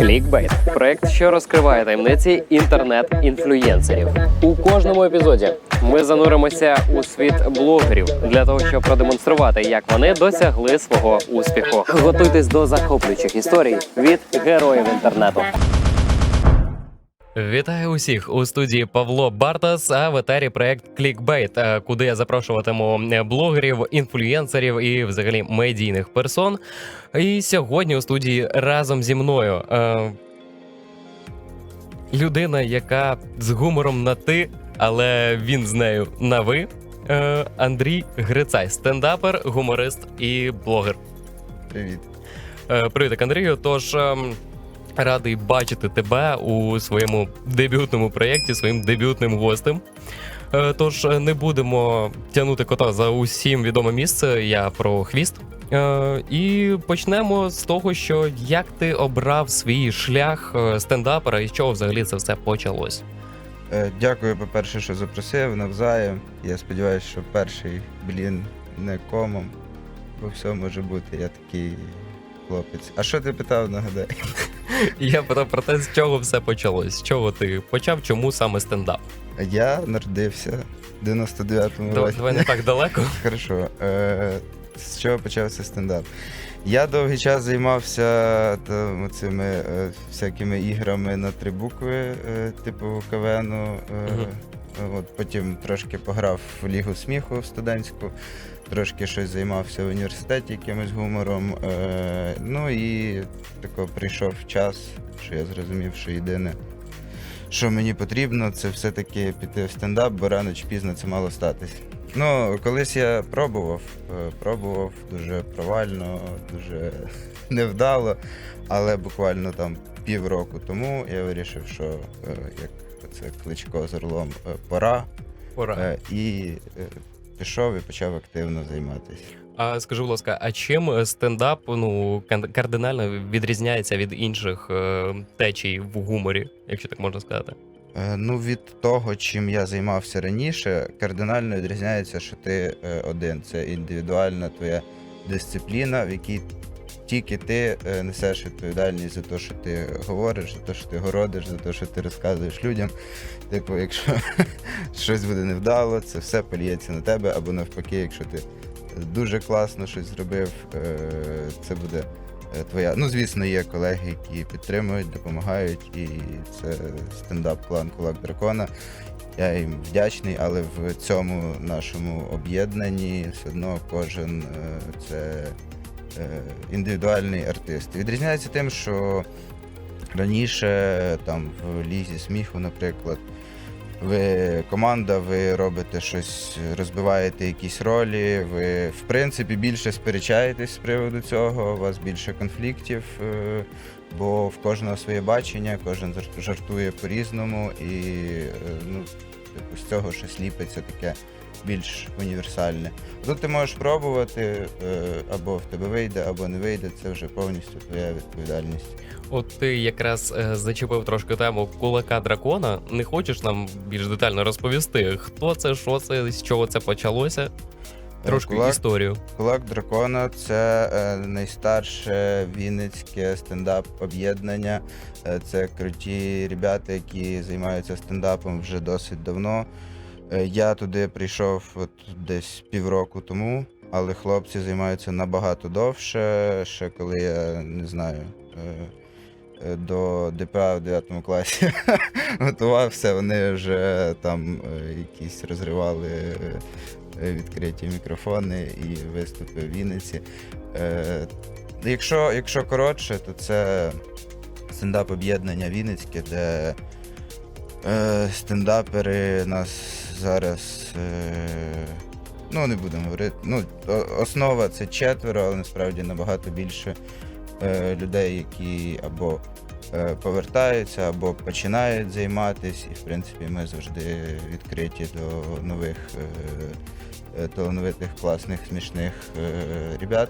Клікбейт проект, що розкриває таємниці інтернет-інфлюєнсерів. У кожному епізоді ми зануримося у світ блогерів для того, щоб продемонструвати, як вони досягли свого успіху. Готуйтесь до захоплюючих історій від героїв інтернету. Вітаю усіх у студії Павло Бартас, а в етері проект е, куди я запрошуватиму е, блогерів, інфлюєнсерів і взагалі медійних персон. І сьогодні у студії разом зі мною е, людина, яка з гумором на ти, але він з нею на ви. Е, Андрій Грицай, стендапер, гуморист і блогер. Привіт. Е, Привіт, Андрію. Тож ем, радий бачити тебе у своєму дебютному проєкті, своїм дебютним гостем. Е, Тож е, не будемо тягнути кота за усім відоме місце. Я про хвіст. Е, І почнемо з того, що як ти обрав свій шлях стендапера і з чого взагалі це все почалось. Дякую, по-перше, що запросив навзаєм. Я сподіваюся, що перший блін не комом, бо все може бути. Я такий хлопець. А що ти питав, нагадай? Я питав про те, з чого все почалось. З чого ти почав, чому саме стендап? Я народився в 99-му Давай, році. давай не так далеко. Хорошо. Е, з чого почався стендап? Я довгий час займався там, цими е, всякими іграми на три букви, е, типу КВНу. Е, Мгм. от, потім трошки пограв в Лігу сміху студентську, трошки щось займався в університеті якимось гумором. Е, ну і тако прийшов час, що я зрозумів, що єдине. Що мені потрібно, це все-таки піти в стендап, бо рано чи пізно це мало статись. Ну, колись я пробував, е, пробував дуже провально, дуже невдало, але буквально там півроку тому я вирішив, що е, як це кличко з орлом е, пора, Пора. і пішов і почав активно займатися. А скажи, будь ласка, а чим е, стендап ну кардинально відрізняється від інших е, течій в гуморі, якщо так можна сказати? Е, Ну, від того, чим я займався раніше, кардинально відрізняється, що ти е, один. Це індивідуальна твоя дисципліна, в якій тільки ти е, несеш відповідальність за те, що ти говориш, за те, що ти городиш, за те, що ти розказуєш людям. Типу, якщо щось буде невдало, це все поліється на тебе, або навпаки, якщо ти дуже класно щось зробив, е, це буде е, твоя. Ну, звісно, є колеги, які підтримують, допомагають, і це стендап-клан Кулак Дракона. Я їм вдячний, але в цьому нашому об'єднанні все одно кожен це індивідуальний артист. Відрізняється тим, що раніше е, там в лізі сміху, наприклад, ви команда, ви робите щось, розбиваєте якісь ролі, ви в принципі більше сперечаєтесь з приводу цього, у вас більше конфліктів, е, бо в кожного своє бачення, кожен жартує по-різному, і е, ну, типу, з цього щось ліпиться таке більш універсальне. Тут ти можеш пробувати, е, або в тебе вийде, або не вийде, це вже повністю твоя відповідальність. От ти якраз е, зачепив трошки тему кулака дракона. Не хочеш нам більш детально розповісти, хто це, що це, з чого це почалося? Трошки Кулак- історію. Кулак дракона це е, найстарше вінницьке стендап-об'єднання. Е, це круті ребята, які займаються стендапом вже досить давно. Е, я туди прийшов от десь півроку тому, але хлопці займаються набагато довше. Ще коли я не знаю. е, е, До ДПА в 9 класі готувався, вони вже там якісь розривали відкриті мікрофони і виступи в Вінниці. Якщо, якщо коротше, то це стендап об'єднання Вінницьке, де стендапери нас зараз. Е, ну, не будемо говорити. Ну, основа це четверо, але насправді набагато більше е, людей, які або е, повертаються, або починають займатися. І, в принципі, ми завжди відкриті до нових е, е, талановитих, класних, смішних е, ребят.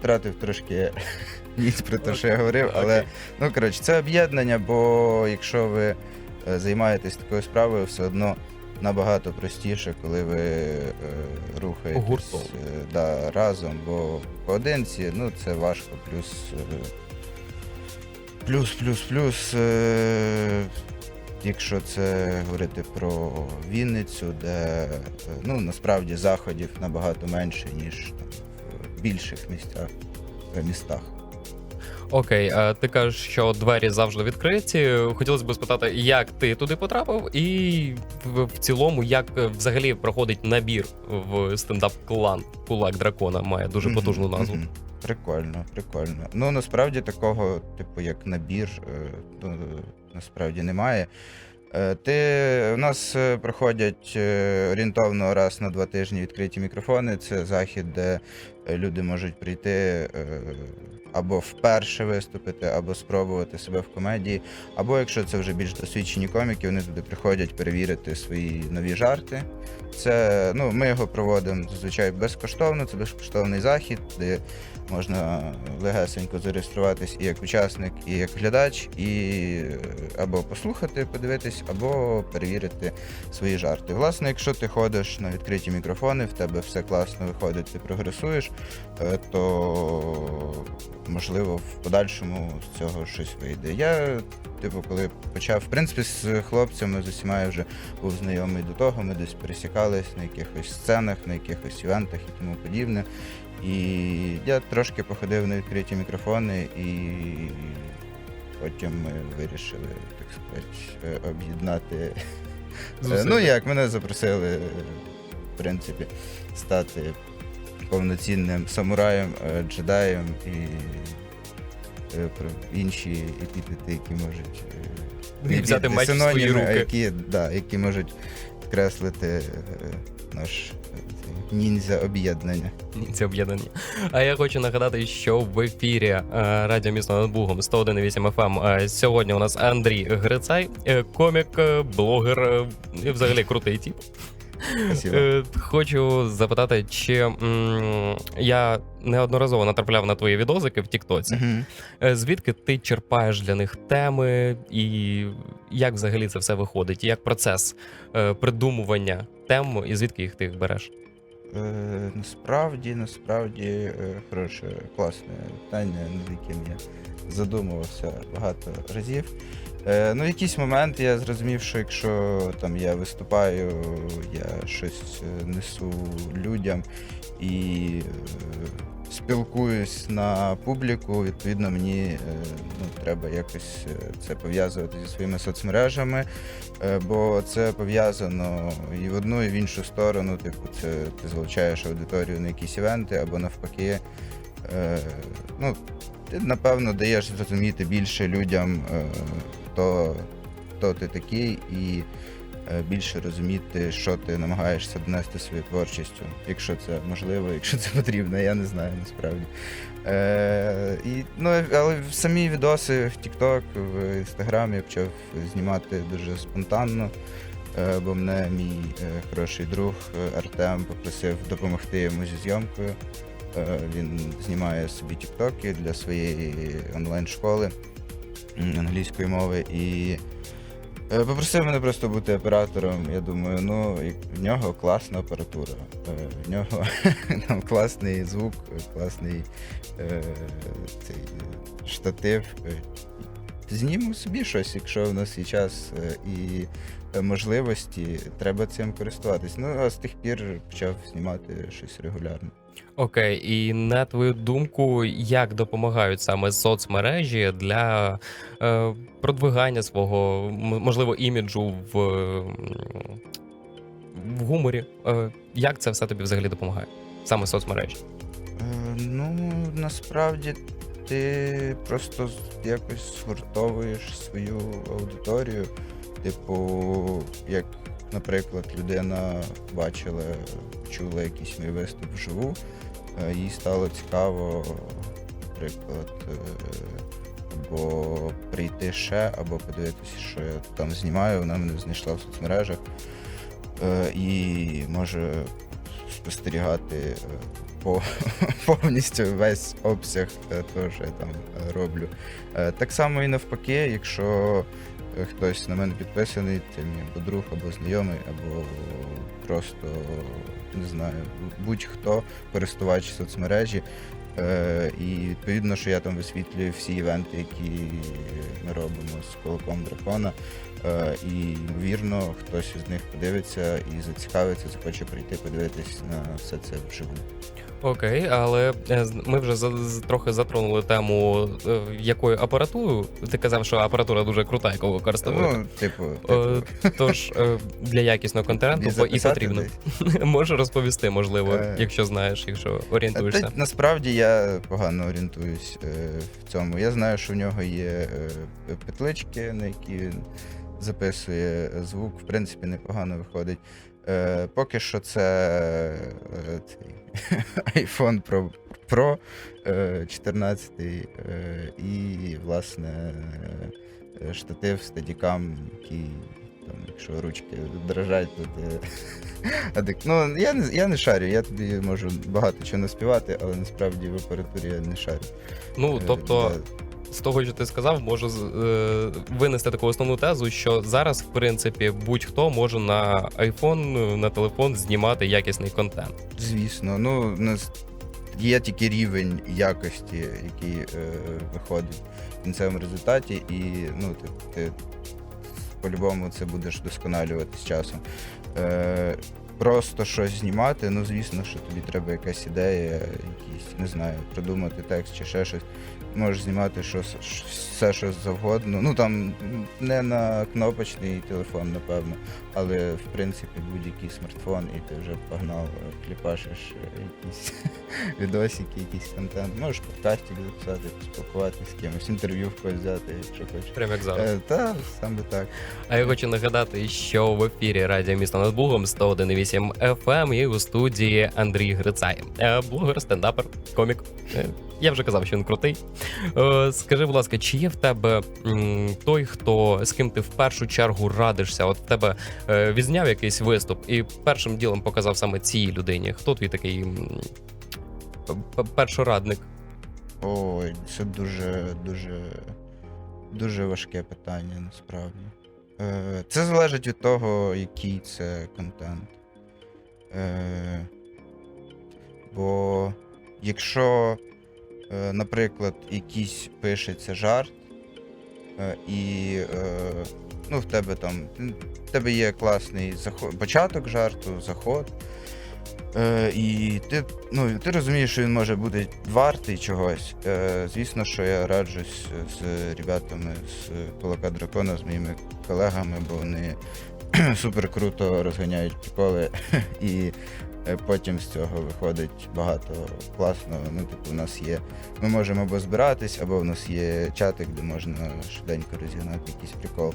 Втратив трошки ніч про те, що я говорив, але ну коротше, це об'єднання, бо якщо ви е, займаєтесь такою справою, все одно набагато простіше, коли ви е, рухаєтесь е, да, разом, бо поодинці ну, це важко, плюс е, Плюс, плюс, плюс. Е, якщо це говорити про Вінницю, де е, ну, насправді заходів набагато менше, ніж там, в більших місцях, е, містах. Окей, а ти кажеш, що двері завжди відкриті. Хотілося б спитати, як ти туди потрапив, і в, в цілому, як е, взагалі проходить набір в стендап-клан Кулак Дракона має дуже потужну назву. Прикольно, прикольно. Ну насправді такого, типу, як набір, е, ну, насправді немає. Е, Ти у нас е, проходять е, орієнтовно раз на два тижні відкриті мікрофони. Це захід, де е, люди можуть прийти е, або вперше виступити, або спробувати себе в комедії. Або якщо це вже більш досвідчені коміки, вони туди приходять перевірити свої нові жарти. Це ну, ми його проводимо зазвичай безкоштовно. Це безкоштовний захід, де можна легесенько зареєструватись і як учасник, і як глядач, і е, або послухати, подивитись, або перевірити свої жарти. Власне, якщо ти ходиш на відкриті мікрофони, в тебе все класно виходить, ти прогресуєш, е, то можливо в подальшому з цього щось вийде. Я, типу, коли почав, в принципі, з хлопцями з усіма я вже був знайомий до того, ми десь пересікались на якихось сценах, на якихось івентах і тому подібне. І я трошки походив на відкриті мікрофони, і потім ми вирішили, так сказати, е, об'єднати. Е, Ну як, мене запросили, е, в принципі, стати повноцінним самураєм, е, джедаєм і е, інші епітети, які можуть е, І взяти меч в свої руки. Які, да, які можуть підкреслити наш ніндзя об'єднання. Це об'єднання. А я хочу нагадати, що в ефірі Радіо Місто над Бугом 101.8 FM е, сьогодні у нас Андрій Грицай, комік, блогер, і взагалі крутий тіп. Е, Хочу запитати, чи м, я неодноразово натрапляв на твої відозики в Тіктоці. Мгм. Е, Звідки ти черпаєш для них теми, і як взагалі це все виходить? Як процес е, придумування тем, і звідки їх ти їх береш? Е, насправді, насправді е, хороше, класне питання, над яким я задумувався багато разів. Е, ну, в якийсь момент я зрозумів, що якщо там я виступаю, я щось е, несу людям і е, спілкуюсь на публіку, відповідно, мені е, ну, треба якось е, це пов'язувати зі своїми соцмережами. Е, бо це пов'язано і в одну, і в іншу сторону. Типу, це ти залучаєш аудиторію на якісь івенти або навпаки. Е, ну, ти напевно даєш зрозуміти більше людям, е, хто, хто ти такий, і е, більше розуміти, що ти намагаєшся донести своєю творчістю, якщо це можливо, якщо це потрібно, я не знаю насправді. Е, і, ну, але самі відоси в TikTok, в Instagram я почав знімати дуже спонтанно, е, бо мене мій е, хороший друг е, Артем попросив допомогти йому зі зйомкою. Е, Він знімає собі тіктоки для своєї онлайн-школи англійської мови і е, попросив мене просто бути оператором. Я думаю, ну в нього класна апаратура, е, в нього там класний звук, класний е, цей штатив. Зніму собі щось, якщо в нас є час і можливості, треба цим користуватись. Ну а з тих пір почав знімати щось регулярно. Окей, і на твою думку, як допомагають саме соцмережі для е, продвигання свого можливо іміджу в, в гуморі? Е, як це все тобі взагалі допомагає? Саме соцмережі? Е, Ну, насправді ти просто якось згуртовуєш свою аудиторію. Типу, як, наприклад, людина бачила, чула якийсь мій виступ вживу, е, їй стало цікаво, наприклад, е, або прийти ще, або подивитися, що я там знімаю, вона мене знайшла в соцмережах е, і може спостерігати по повністю весь обсяг того, що я там роблю. Так само і навпаки, якщо хтось на мене підписаний, це мій або друг, або знайомий, або просто не знаю, будь-хто користувач соцмережі. Е, і відповідно, що я там висвітлюю всі івенти, які ми робимо з кулаком дракона. Е, і ймовірно, хтось із них подивиться і зацікавиться, захоче прийти подивитись на все це вживу. Окей, але е, ми вже за, трохи затронули тему, е, якою апаратурою. Ти казав, що апаратура дуже крута, яку використовуєте. Ну, типу, Е, типу Тож для якісного контенту і потрібно. Можеш розповісти, можливо, якщо знаєш, якщо Та, орієнтуєшся. насправді я погано орієнтуюсь в цьому. Я знаю, що в нього є петлички, на які він записує звук, в принципі, непогано виходить. Е, поки що це е, цей iPhone Pro, Pro е, 14 е, і, власне, е, штатив Steadicam, який там, якщо ручки дрожать, то ти. Ну, я не, я не шарю, я тобі можу багато чого наспівати, але насправді в апаратурі я не шарю. Ну тобто, да. З того, що ти сказав, можу е, винести таку основну тезу, що зараз, в принципі, будь-хто може на iPhone, на телефон знімати якісний контент. Звісно, ну нас є тільки рівень якості, який е, виходить в кінцевому результаті, і ну, ти, ти по-любому це будеш вдосконалювати з часом. Е, просто щось знімати, ну звісно, що тобі треба якась ідея, якісь, не знаю, придумати текст чи ще щось. Можеш знімати щось, все, що завгодно. Ну там не на кнопочний телефон, напевно, але в принципі будь-який смартфон, і ти вже погнав, кліпашиш е, якісь відосики, якийсь контент. Можеш подкастик записати, поспілкуватися з кимось, інтерв'ю в когось взяти, якщо хочеш. Прямо як зараз. Е, та саме так. А я хочу нагадати, що в ефірі Радіо місто над Бугом 101,8 FM і у студії Андрій Грицай, Е, блогер, стендапер, комік. Е, Я вже казав, що він крутий. Е, Скажи, будь ласка, чи є в тебе той, хто з ким ти в першу чергу радишся? От в тебе е, відзняв якийсь виступ і першим ділом показав саме цій людині. Хто твій такий першорадник? Ой, це дуже, дуже, дуже важке питання насправді. Е, Це залежить від того, який це контент. Е, Бо якщо, е, наприклад, якийсь пишеться жарт, е, і е, ну, в тебе там в тебе є класний заход, початок жарту, заход. Е, і ти, ну, ти розумієш, що він може бути вартий чогось. Е, звісно, що я раджусь з ребятами з Кулака Дракона, з моїми колегами, бо вони супер круто розганяють приколи, і е, потім з цього виходить багато класного. Ну, типу, у нас є. Ми можемо або збиратись, або в нас є чатик, де можна швиденько розігнати якийсь прикол.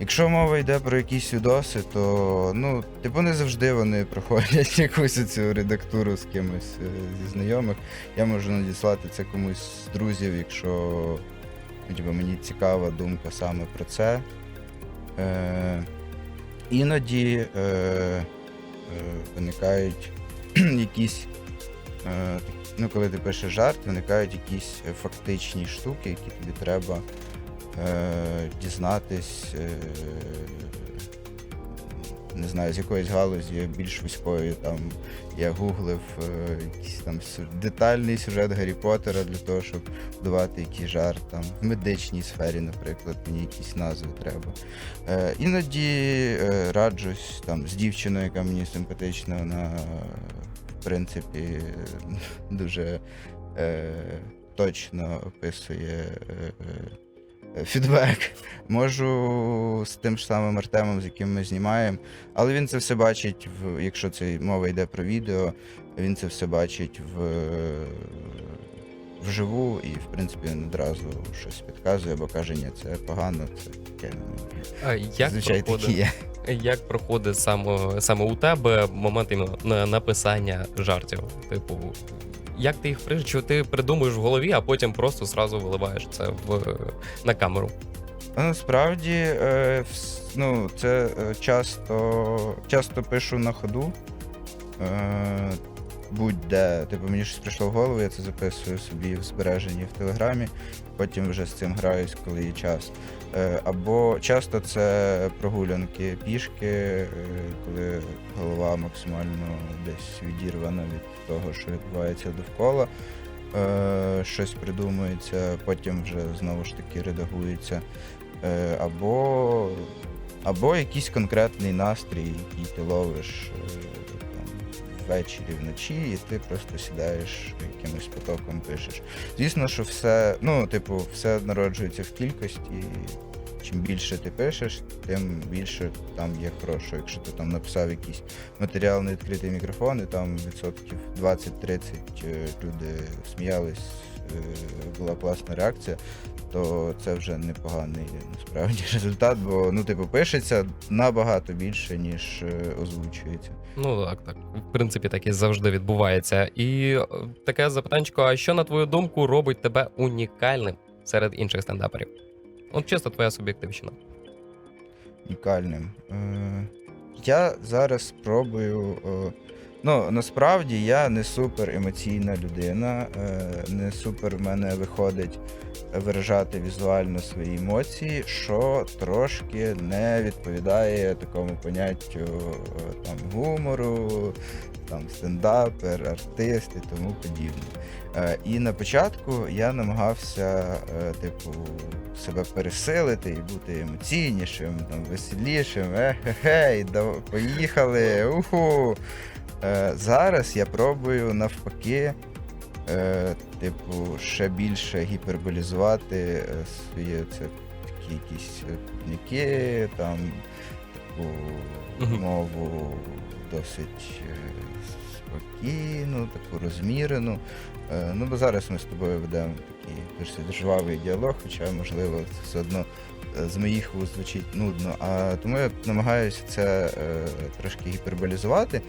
Якщо мова йде про якісь відоси, то ну, типу, не завжди вони проходять якусь цю редактуру з кимось е, зі знайомих. Я можу надіслати це комусь з друзів, якщо ну, типу, мені цікава думка саме про це. Е, іноді е, е, виникають якісь. Е, ну, коли ти пишеш жарт, виникають якісь е, фактичні штуки, які тобі треба е, дізнатись, е, не знаю, з якоїсь галузі більш військової. Там я гуглив е, якийсь там детальний сюжет Гаррі Поттера для того, щоб будувати якийсь жарт. Там в медичній сфері, наприклад, мені якісь назви треба. Е, іноді е, раджусь там з дівчиною, яка мені симпатична, вона в принципі дуже е, точно описує. Е, Фідбек. Можу з тим ж самим Артемом, з яким ми знімаємо, але він це все бачить, в, якщо це мова йде про відео, він це все бачить в, вживу і, в принципі, він одразу щось підказує, або каже, ні, це погано, це таке. А як Зазвичай такі є. як проходить саме, саме у тебе момент іменно на- написання жартів? Типу, як ти їх при- чи ти придумуєш в голові, а потім просто зразу виливаєш це в, на камеру? А Насправді, е, вс- ну, це е, часто, часто пишу на ходу. Е, будь-де. Типу, мені щось прийшло в голову, я це записую собі в збереженні в телеграмі, потім вже з цим граюсь, коли є час. Е, Або часто це прогулянки пішки, е, коли голова максимально десь відірвана від того, що відбувається довкола. Е, Щось придумується, потім вже знову ж таки редагується. Або, або якийсь конкретний настрій, який ти ловиш ввечері, вночі, і ти просто сідаєш якимось потоком пишеш. Звісно, що все, ну, типу, все народжується в кількості. і Чим більше ти пишеш, тим більше там є хорошого. Якщо ти там написав якийсь матеріал на відкритий мікрофон, і там відсотків 20-30 е, люди сміялись, е, була класна реакція, то це вже непоганий насправді результат, бо ну, типу, пишеться набагато більше, ніж е, озвучується. Ну так, так. В принципі, так і завжди відбувається. І е, таке запитанчко: а що на твою думку робить тебе унікальним серед інших стендаперів? От чисто твоя суб'єктивщина. унікальним. Е, я зараз спробую. Е, ну, насправді я не супер емоційна людина, е, не супер в мене виходить виражати візуально свої емоції, що трошки не відповідає такому поняттю е, там, гумору, там, стендапер, артист і тому подібне. Е, І на початку я намагався, типу, себе пересилити і бути емоційнішим, там, веселішим. Ехе-хей, дав- поїхали. Уху. Е, Зараз я пробую навпаки, е, типу, ще більше гіперболізувати е, своє це такі якісь пікніки, там, Мгм. мову досить спокійну, таку розмірену. Ну, бо зараз ми з тобою ведемо такий досить жвавий діалог, хоча, можливо, це все одно з моїх вуст звучить нудно. А тому я намагаюся це е, трошки гіперболізувати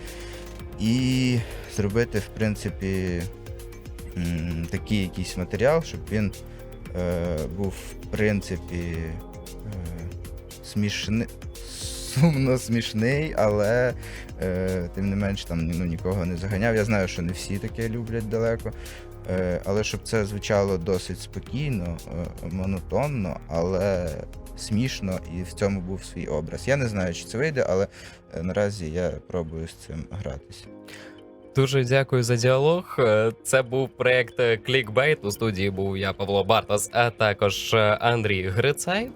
і зробити, в принципі, такий якийсь матеріал, щоб він е, був, в принципі, е, смішний. Сумно смішний, але е, тим не менш там ну, нікого не заганяв. Я знаю, що не всі таке люблять далеко. Е, але щоб це звучало досить спокійно, е, монотонно, але смішно і в цьому був свій образ. Я не знаю, чи це вийде, але е, наразі я пробую з цим гратися. Дуже дякую за діалог. Е, Це був проект Clickbait. У студії був я, Павло Бартас, а також е, Андрій Грицай.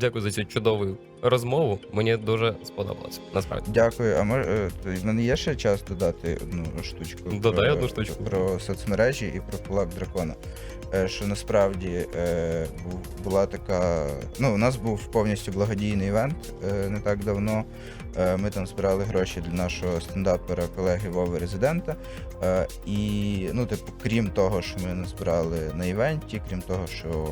Дякую за цю чудову розмову. Мені дуже сподобалось. Насправді. Дякую. А може, в мене є ще час додати одну штучку? Додай про- одну штучку. Про соцмережі і про кулак дракона. Е, Що насправді е, була така. Ну, у нас був повністю благодійний івент е, не так давно. Ми там збирали гроші для нашого стендапера колеги Вови Резидента. І, ну, типу, крім того, що ми назбирали на івенті, крім того, що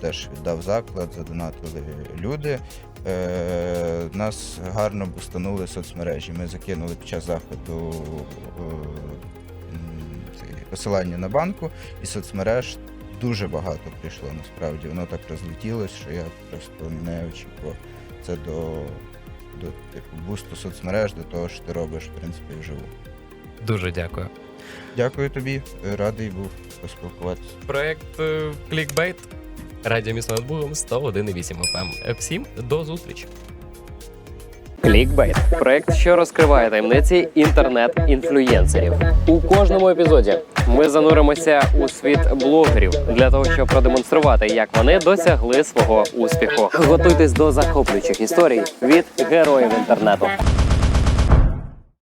теж віддав заклад, задонатили люди. Е, нас гарно бустанули соцмережі. Ми закинули під час заходу е, посилання на банку, і соцмереж дуже багато прийшло насправді. Воно так розлетілось, що я просто не очікував. Це до, до типу, бусту соцмереж, до того, що ти робиш, в принципі, вживу. Дуже дякую. Дякую тобі, радий був поспілкуватися. Проект е, Clickbait. Радіо місто над Бугом 101,8 FM. Всім до зустрічі. Клікбейт проект, що розкриває таємниці інтернет-інфлюєнсерів. У кожному епізоді ми зануримося у світ блогерів для того, щоб продемонструвати, як вони досягли свого успіху. Готуйтесь до захоплюючих історій від героїв інтернету.